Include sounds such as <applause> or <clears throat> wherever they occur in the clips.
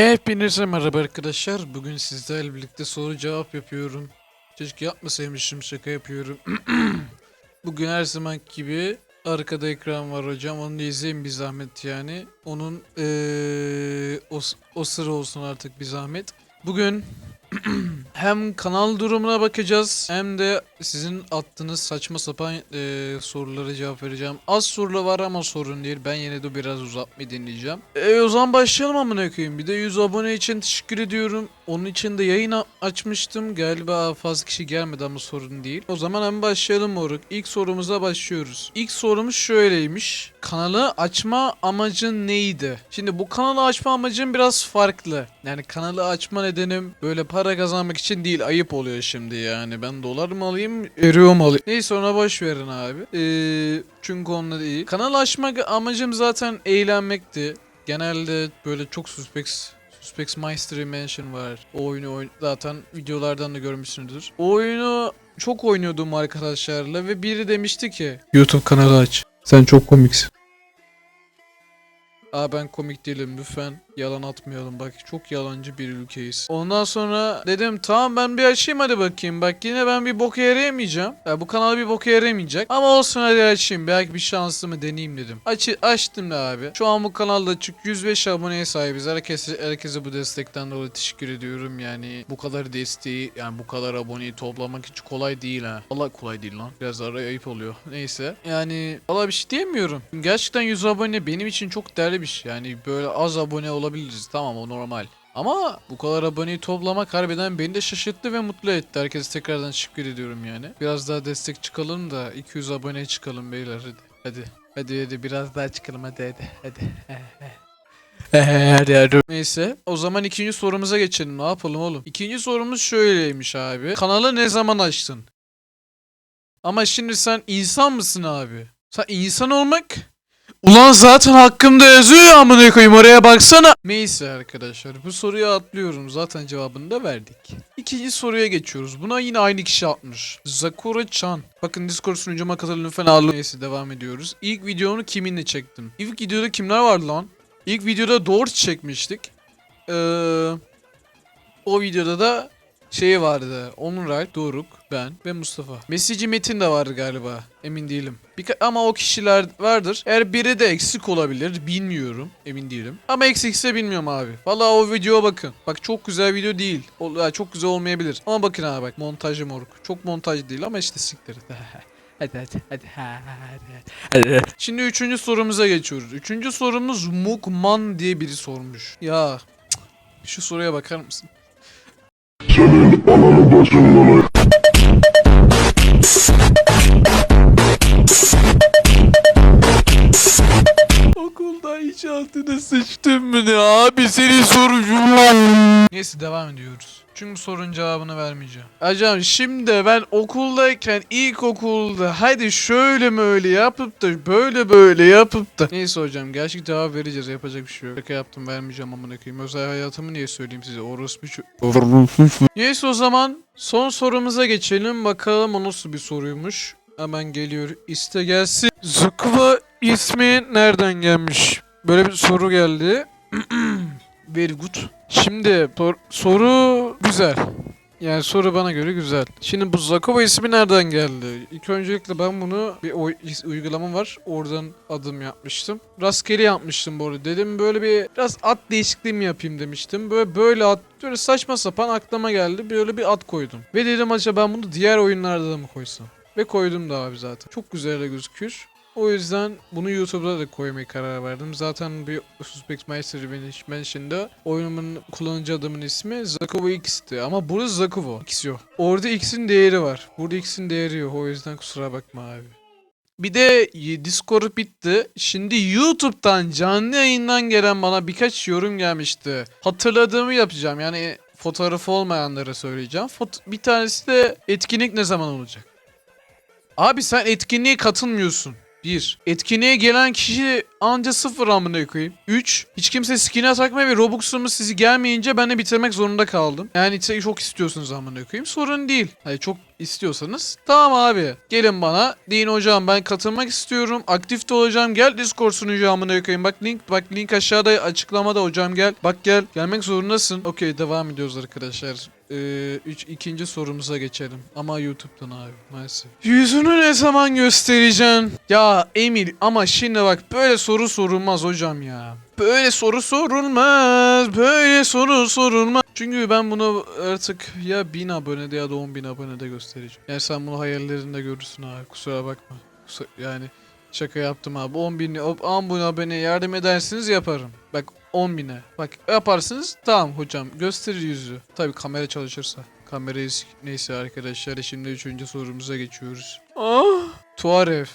Hepinize merhaba arkadaşlar. Bugün sizlerle birlikte soru cevap yapıyorum. Keşke yapmasaymışım şaka yapıyorum. <clears throat> Bugün her zaman gibi arkada ekran var hocam. Onu da izleyin bir zahmet yani. Onun eee o, o sıra olsun artık bir zahmet. Bugün <clears throat> hem kanal durumuna bakacağız hem de sizin attığınız saçma sapan eee sorulara cevap vereceğim. Az soru var ama sorun değil. Ben yine de biraz uzatmayı deneyeceğim. E, o zaman başlayalım amına koyayım. Bir de 100 abone için teşekkür ediyorum. Onun için de yayın açmıştım. Galiba fazla kişi gelmedi ama sorun değil. O zaman hemen başlayalım moruk. İlk sorumuza başlıyoruz. İlk sorumuz şöyleymiş. Kanalı açma amacın neydi? Şimdi bu kanalı açma amacım biraz farklı. Yani kanalı açma nedenim böyle para kazanmak için değil. Ayıp oluyor şimdi yani. Ben dolar mı alayım, euro mu alayım? Neyse ona boş verin abi. Ee, çünkü onunla değil. Kanal açmak amacım zaten eğlenmekti. Genelde böyle çok suspects Suspects Mystery Mansion var. O oyunu oyn- zaten videolardan da görmüşsünüzdür. O oyunu çok oynuyordum arkadaşlarla ve biri demişti ki YouTube kanalı aç. Sen çok komiksin. Aa ben komik değilim lütfen yalan atmayalım bak çok yalancı bir ülkeyiz. Ondan sonra dedim tamam ben bir açayım hadi bakayım bak yine ben bir boka yarayamayacağım. Ya bu kanal bir boka yarayamayacak ama olsun hadi açayım belki bir şansımı deneyeyim dedim. Aç açtım da abi. Şu an bu kanalda çık 105 aboneye sahibiz. Herkese, herkese bu destekten dolayı teşekkür ediyorum yani bu kadar desteği yani bu kadar aboneyi toplamak hiç kolay değil ha. Allah kolay değil lan. Biraz araya ayıp oluyor. <laughs> Neyse. Yani valla bir şey diyemiyorum. Gerçekten 100 abone benim için çok değerli bir şey. Yani böyle az abone olabiliriz. Tamam o normal. Ama bu kadar aboneyi toplamak harbiden beni de şaşırttı ve mutlu etti. Herkese tekrardan teşekkür ediyorum yani. Biraz daha destek çıkalım da 200 aboneye çıkalım beyler hadi. Hadi. Hadi hadi biraz daha çıkalım hadi hadi. <laughs> Hadi. hadi hadi. Neyse o zaman ikinci sorumuza geçelim ne yapalım oğlum. İkinci sorumuz şöyleymiş abi. Kanalı ne zaman açtın? Ama şimdi sen insan mısın abi? Sen insan olmak Ulan zaten hakkımda yazıyor ya amına koyayım oraya baksana. Neyse arkadaşlar bu soruyu atlıyorum zaten cevabını da verdik. İkinci soruya geçiyoruz. Buna yine aynı kişi atmış. Zakura Chan. Bakın Discord sunucuma katılın lütfen ağırlı. Neyse devam ediyoruz. İlk videonu kiminle çektim? İlk videoda kimler vardı lan? İlk videoda Dort çekmiştik. Ee, o videoda da şey vardı. Onuralp, Doruk, ben ve Mustafa. Mesajı Metin de vardı galiba. Emin değilim. Birka- ama o kişiler vardır. Eğer biri de eksik olabilir. Bilmiyorum. Emin değilim. Ama eksikse bilmiyorum abi. Vallahi o videoya bakın. Bak çok güzel video değil. O, ya çok güzel olmayabilir. Ama bakın abi bak. Montajı moruk. Çok montaj değil ama işte siktir. <laughs> Hadi hadi hadi hadi. hadi. Şimdi üçüncü sorumuza geçiyoruz. Üçüncü sorumuz Mukman diye biri sormuş. Ya cık, şu soruya bakar mısın? Okulda hiç altına sıçtın mı ne abi senin sorun Neyse devam ediyoruz. Çünkü sorunun cevabını vermeyeceğim. Hocam şimdi ben okuldayken ilkokulda hadi şöyle mi öyle yapıp da böyle böyle yapıp da. Neyse hocam gerçek cevap vereceğiz yapacak bir şey yok. Şaka yaptım vermeyeceğim amına koyayım. Özel hayatımı niye söyleyeyim size orospu <laughs> Neyse o zaman son sorumuza geçelim. Bakalım o nasıl bir soruymuş. Hemen geliyor. İste gelsin. Zukuva ismi nereden gelmiş? Böyle bir soru geldi. <clears throat> Very good. Şimdi sor- soru güzel. Yani soru bana göre güzel. Şimdi bu Zakova ismi nereden geldi? İlk öncelikle ben bunu bir oy- uygulama var. Oradan adım yapmıştım. Rastgele yapmıştım bu arada. Dedim böyle bir biraz at değişikliği mi yapayım demiştim. Böyle böyle at böyle saçma sapan aklıma geldi. Böyle bir at koydum. Ve dedim acaba ben bunu diğer oyunlarda da mı koysam? Ve koydum da abi zaten. Çok güzel de gözüküyor. O yüzden bunu YouTube'da da koymaya karar verdim. Zaten bir Suspect Master Mention'da oyunumun kullanıcı adımın ismi Zakovo X'ti. Ama burada Zakovo X yok. Orada X'in değeri var. Burada X'in değeri yok. O yüzden kusura bakma abi. Bir de Discord bitti. Şimdi YouTube'dan canlı yayından gelen bana birkaç yorum gelmişti. Hatırladığımı yapacağım. Yani fotoğrafı olmayanlara söyleyeceğim. Fot- bir tanesi de etkinlik ne zaman olacak? Abi sen etkinliğe katılmıyorsun. 1. Etkinliğe gelen kişi anca sıfır amına koyayım. 3. Hiç kimse skin'e takmıyor ve Robux'umuz sizi gelmeyince ben de bitirmek zorunda kaldım. Yani çok istiyorsunuz amına koyayım. Sorun değil. Hani çok istiyorsanız tamam abi. Gelin bana. Deyin hocam ben katılmak istiyorum. Aktif de olacağım. Gel Discord sunucu amına koyayım. Bak link bak link aşağıda açıklamada hocam gel. Bak gel. Gelmek zorundasın. Okey devam ediyoruz arkadaşlar. Ee, üç, ikinci sorumuza geçelim. Ama YouTube'dan abi maalesef. Yüzünü ne zaman göstereceksin? Ya Emil ama şimdi bak böyle soru sorulmaz hocam ya. Böyle soru sorulmaz. Böyle soru sorulmaz. Çünkü ben bunu artık ya 1000 abonede ya da 10 bin abonede göstereceğim. Yani sen bunu hayallerinde görürsün abi. Kusura bakma. Kusura- yani şaka yaptım abi. 10 bin, 10 bin abone yardım edersiniz yaparım. Bak 10 bine. Bak yaparsınız tamam hocam gösterir yüzü. Tabii kamera çalışırsa. Kamerayı neyse arkadaşlar şimdi üçüncü sorumuza geçiyoruz. Ah! Tuaref.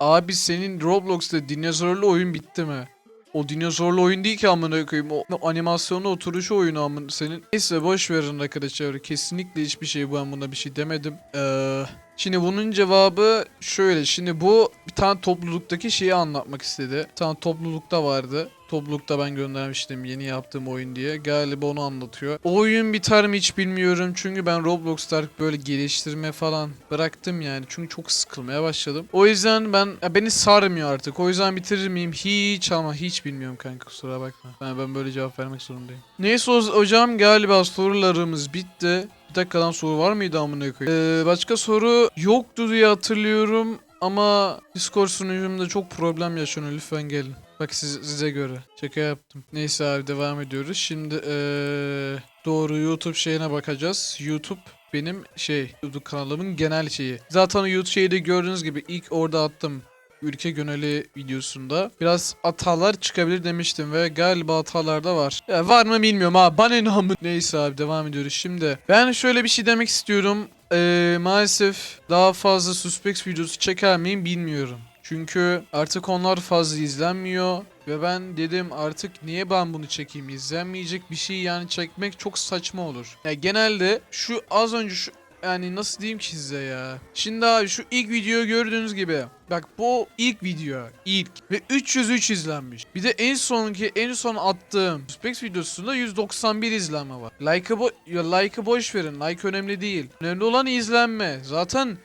Abi senin Roblox'ta dinozorlu oyun bitti mi? O dinozorlu oyun değil ki amına koyayım. O animasyonlu oturuşu oyunu amına senin. Neyse boş verin arkadaşlar. Kesinlikle hiçbir şey ben buna bir şey demedim. Ee, şimdi bunun cevabı şöyle. Şimdi bu bir tane topluluktaki şeyi anlatmak istedi. Bir tane toplulukta vardı. Toplulukta ben göndermiştim yeni yaptığım oyun diye. Galiba onu anlatıyor. O oyun biter mi hiç bilmiyorum. Çünkü ben Roblox'ta artık böyle geliştirme falan bıraktım yani. Çünkü çok sıkılmaya başladım. O yüzden ben beni sarmıyor artık. O yüzden bitirir miyim hiç ama hiç bilmiyorum kanka kusura bakma. Ben, ben böyle cevap vermek zorundayım. Neyse hocam galiba sorularımız bitti. Bir dakikadan soru var mıydı amına koyayım? Ee, başka soru yoktu diye hatırlıyorum. Ama Discord sunucumda çok problem yaşanıyor. Lütfen gelin. Bak siz, size göre. Şaka yaptım. Neyse abi devam ediyoruz. Şimdi eee, doğru YouTube şeyine bakacağız. YouTube benim şey YouTube kanalımın genel şeyi. Zaten YouTube şeyi de gördüğünüz gibi ilk orada attım. Ülke geneli videosunda biraz hatalar çıkabilir demiştim ve galiba hatalar da var. Ya var mı bilmiyorum ha bana ne amı- Neyse abi devam ediyoruz şimdi. Ben şöyle bir şey demek istiyorum. Ee, maalesef daha fazla Suspects videosu çeker miyim bilmiyorum. Çünkü artık onlar fazla izlenmiyor. Ve ben dedim artık niye ben bunu çekeyim izlenmeyecek bir şey yani çekmek çok saçma olur. Ya genelde şu az önce şu yani nasıl diyeyim ki size ya. Şimdi abi şu ilk videoyu gördüğünüz gibi. Bak bu ilk video. ilk Ve 303 izlenmiş. Bir de en sonki en son attığım Suspects videosunda 191 izlenme var. Like'ı bo ya like'ı boş verin. Like önemli değil. Önemli olan izlenme. Zaten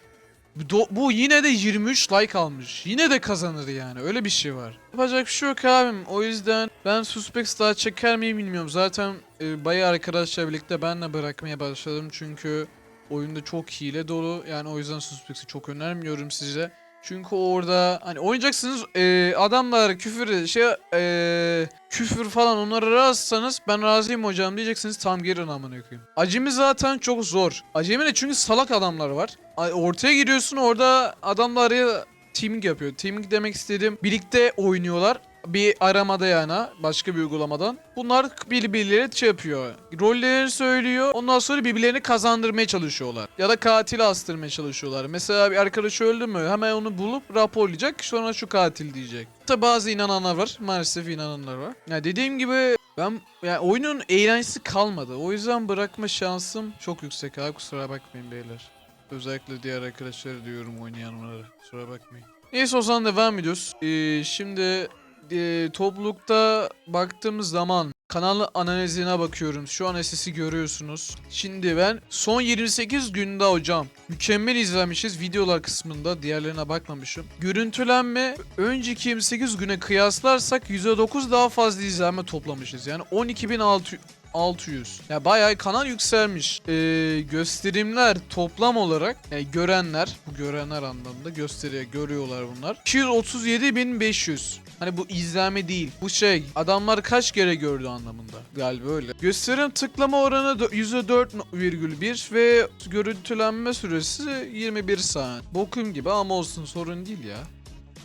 bu yine de 23 like almış. Yine de kazanır yani. Öyle bir şey var. Yapacak bir şey yok abim. O yüzden ben Suspects daha çeker miyim bilmiyorum. Zaten e, bayağı arkadaşlar birlikte ben de bırakmaya başladım. Çünkü oyunda çok hile dolu. Yani o yüzden Suspects'i çok önermiyorum size. Çünkü orada hani oynayacaksınız e, adamlar küfür şey e, küfür falan onlara razısanız ben razıyım hocam diyeceksiniz tam girin amına koyayım. Acemi zaten çok zor. Acemi de çünkü salak adamlar var. Ay, Ortaya giriyorsun orada adamlar ya teaming yapıyor. Teaming demek istediğim birlikte oynuyorlar. Bir aramada yani başka bir uygulamadan. Bunlar birbirleri şey yapıyor. Rollerini söylüyor. Ondan sonra birbirlerini kazandırmaya çalışıyorlar. Ya da katili astırmaya çalışıyorlar. Mesela bir arkadaş öldü mü hemen onu bulup raporlayacak. Sonra şu katil diyecek. Tabi bazı inananlar var. Maalesef inananlar var. Ya dediğim gibi ben yani oyunun eğlencesi kalmadı. O yüzden bırakma şansım çok yüksek abi kusura bakmayın beyler. Özellikle diğer arkadaşları diyorum oynayanlara. Kusura bakmayın. Neyse o zaman devam ediyoruz. Ee, şimdi e, toplulukta baktığımız zaman kanal analizine bakıyorum. Şu an sesi görüyorsunuz. Şimdi ben son 28 günde hocam mükemmel izlemişiz videolar kısmında. Diğerlerine bakmamışım. Görüntülenme önceki 28 güne kıyaslarsak %9 daha fazla izlenme toplamışız. Yani 12.600 600. Ya bayağı kanal yükselmiş. Ee, gösterimler toplam olarak yani görenler, bu görenler anlamında gösteriyor, görüyorlar bunlar. 237.500. Hani bu izlenme değil. Bu şey adamlar kaç kere gördü anlamında. Galiba öyle. Gösterim tıklama oranı dö- %4,1 ve görüntülenme süresi 21 saat. Bokum gibi ama olsun sorun değil ya.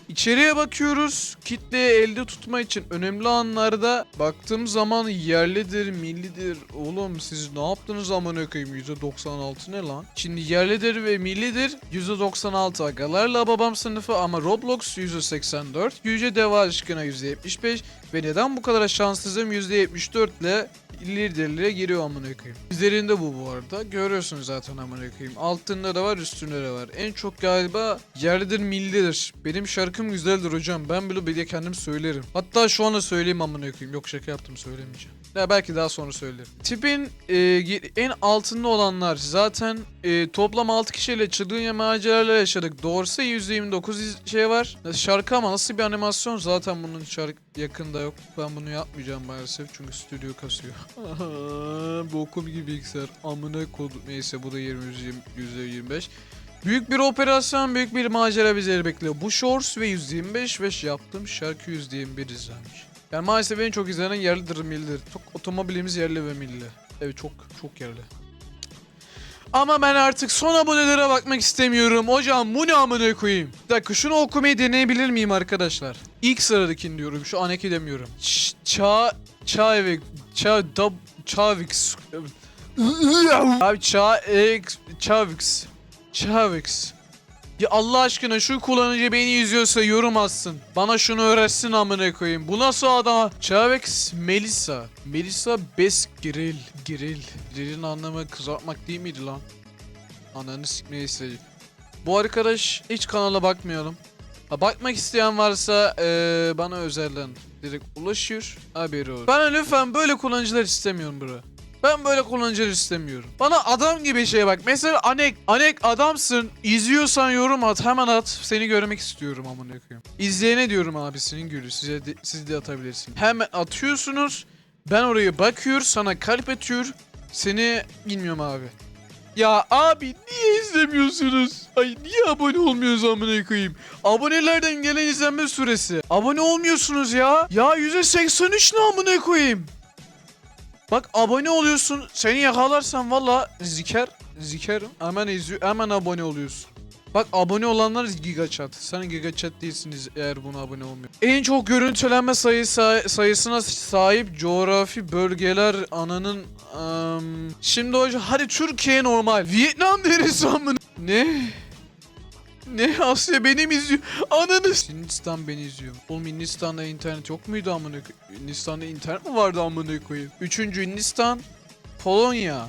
İçeriye bakıyoruz. Kitleyi elde tutma için önemli anlarda baktığım zaman yerlidir, millidir. Oğlum siz ne yaptınız amına koyayım? %96 ne lan? Şimdi yerlidir ve millidir %96 agalarla babam sınıfı ama Roblox %84, Yüce Deva Aşkına %75 ve neden bu kadar şanssızım %74 ile liderliğe giriyor amına koyayım. Üzerinde bu bu arada. Görüyorsunuz zaten amına koyayım. Altında da var, üstünde de var. En çok galiba yerlidir millidir. Benim şarkım güzeldir hocam. Ben bile bile kendim söylerim. Hatta şu anda söyleyeyim amına koyayım. Yok şaka yaptım söylemeyeceğim. Ya belki daha sonra söylerim. Tipin e, en altında olanlar zaten e, toplam 6 kişiyle çılgın maceralarla yaşadık. Doğrusu %29 iz- şey var. Şarkı ama nasıl bir animasyon zaten bunun şarkı yakında yok. Ben bunu yapmayacağım maalesef çünkü stüdyo kasıyor. <laughs> Bokum gibi bilgisayar. Amına kodum. Neyse bu da 20 %25. Büyük bir operasyon, büyük bir macera bizleri bekliyor. Bu Shorts ve 125 ve yaptığım şarkı %21 izlenmiş. Yani maalesef en çok izlenen yerlidir millidir. Çok otomobilimiz yerli ve milli. Evet çok çok yerli. Ama ben artık son abonelere bakmak istemiyorum. Hocam bu ne amına koyayım? Bir dakika şunu okumayı deneyebilir miyim arkadaşlar? İlk sıradakini diyorum. Şu an eki demiyorum. Ç- Ça... Çavik... Ça... Dab... Çavix... Abi Ça... Çavix... Çavix... Ya Allah aşkına şu kullanıcı beni izliyorsa yorum atsın. Bana şunu öğretsin amına koyayım. Bu nasıl adam? Çavex Melissa. Melissa Bes Grill. Grill. Grill'in anlamı kızartmak değil miydi lan? Ananı sikmeyi istedi. Bu arkadaş hiç kanala bakmayalım. Ha, bakmak isteyen varsa eee, bana özelden direkt ulaşıyor. Haberi olur. Bana lütfen böyle kullanıcılar istemiyorum bro. Ben böyle kullanıcılar istemiyorum. Bana adam gibi şey bak. Mesela Anek, Anek adamsın. İzliyorsan yorum at, hemen at. Seni görmek istiyorum amına koyayım. İzleyene diyorum abisinin gülü. Size de, siz de atabilirsin. Hemen atıyorsunuz. Ben oraya bakıyor, sana kalp atıyor. Seni bilmiyorum abi. Ya abi niye izlemiyorsunuz? Ay niye abone olmuyoruz amına koyayım? Abonelerden gelen izlenme süresi. Abone olmuyorsunuz ya. Ya %83 ne amına koyayım? Bak abone oluyorsun. Seni yakalarsam valla ziker. Zikerim. Hemen izliyor. Hemen abone oluyorsun. Bak abone olanlar giga chat. Sen giga chat değilsiniz eğer buna abone olmuyor. En çok görüntülenme sayısı sayısına sahip coğrafi bölgeler ananın ım, şimdi hocam hadi Türkiye normal. Vietnam neresi amına? Ne? Ne Asya benim izliyor. Ananı. Hindistan beni izliyor. Oğlum Hindistan'da internet yok muydu amına koyayım? Hindistan'da internet mi vardı amına koyayım? Üçüncü Hindistan. Polonya.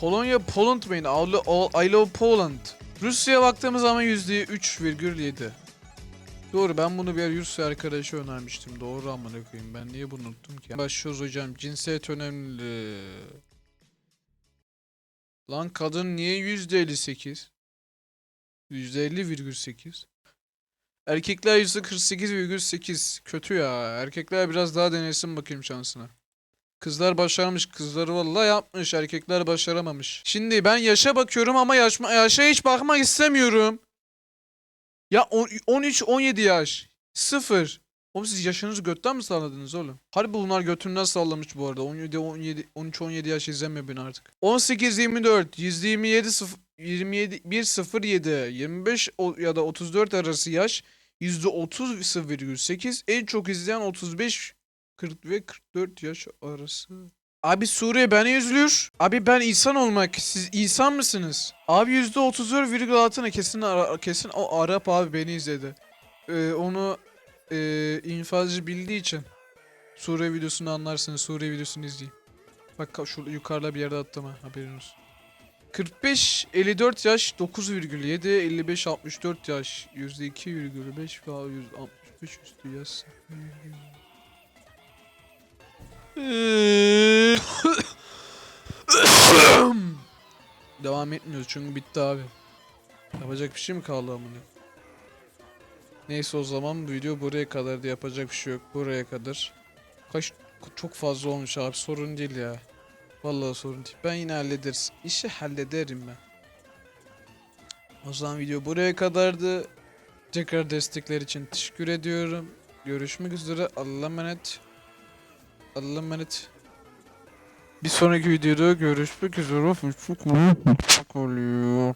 Polonya Poland mıydı? I lo- I love Poland. Rusya'ya baktığımız zaman %3,7. Doğru ben bunu bir Rusya arkadaşa önermiştim. Doğru amına koyayım. Ben niye bunu unuttum ki? Başlıyoruz hocam. Cinsiyet önemli. Lan kadın niye %58? %50,8. Erkekler %48,8. Kötü ya. Erkekler biraz daha denesin bakayım şansına. Kızlar başarmış. Kızları vallahi yapmış. Erkekler başaramamış. Şimdi ben yaşa bakıyorum ama yaşma, yaşa hiç bakmak istemiyorum. Ya 13-17 yaş. Sıfır. Oğlum siz yaşınızı götten mi salladınız oğlum? Harbi bunlar götünden sallamış bu arada. 17 17 13 17 yaş izlemiyor beni artık. 18 24 127 0 27 107 25 o- ya da 34 arası yaş %30,8 en çok izleyen 35 40 ve 44 yaş arası. Abi Suriye beni üzülür. Abi ben insan olmak. Siz insan mısınız? Abi %34,6'ını kesin kesin o Arap abi beni izledi. Ee, onu e, infazcı bildiği için Suriye videosunu anlarsınız. Suriye videosunu izleyin. Bak şurada yukarıda bir yerde attım ha haberin olsun. 45 54 yaş 9,7 55 64 yaş %2,5 ve 165 üstü yaş. <coughs> Devam etmiyoruz çünkü bitti abi. Yapacak bir şey mi kaldı amına? Neyse o zaman bu video buraya kadardı yapacak bir şey yok buraya kadar. Kaç çok fazla olmuş abi sorun değil ya. Vallahi sorun değil. Ben yine hallederiz. İşi hallederim ben. O zaman video buraya kadardı. Tekrar destekler için teşekkür ediyorum. Görüşmek üzere. Allah'a emanet. Allah'a emanet. Bir sonraki videoda görüşmek üzere. Çok oluyor.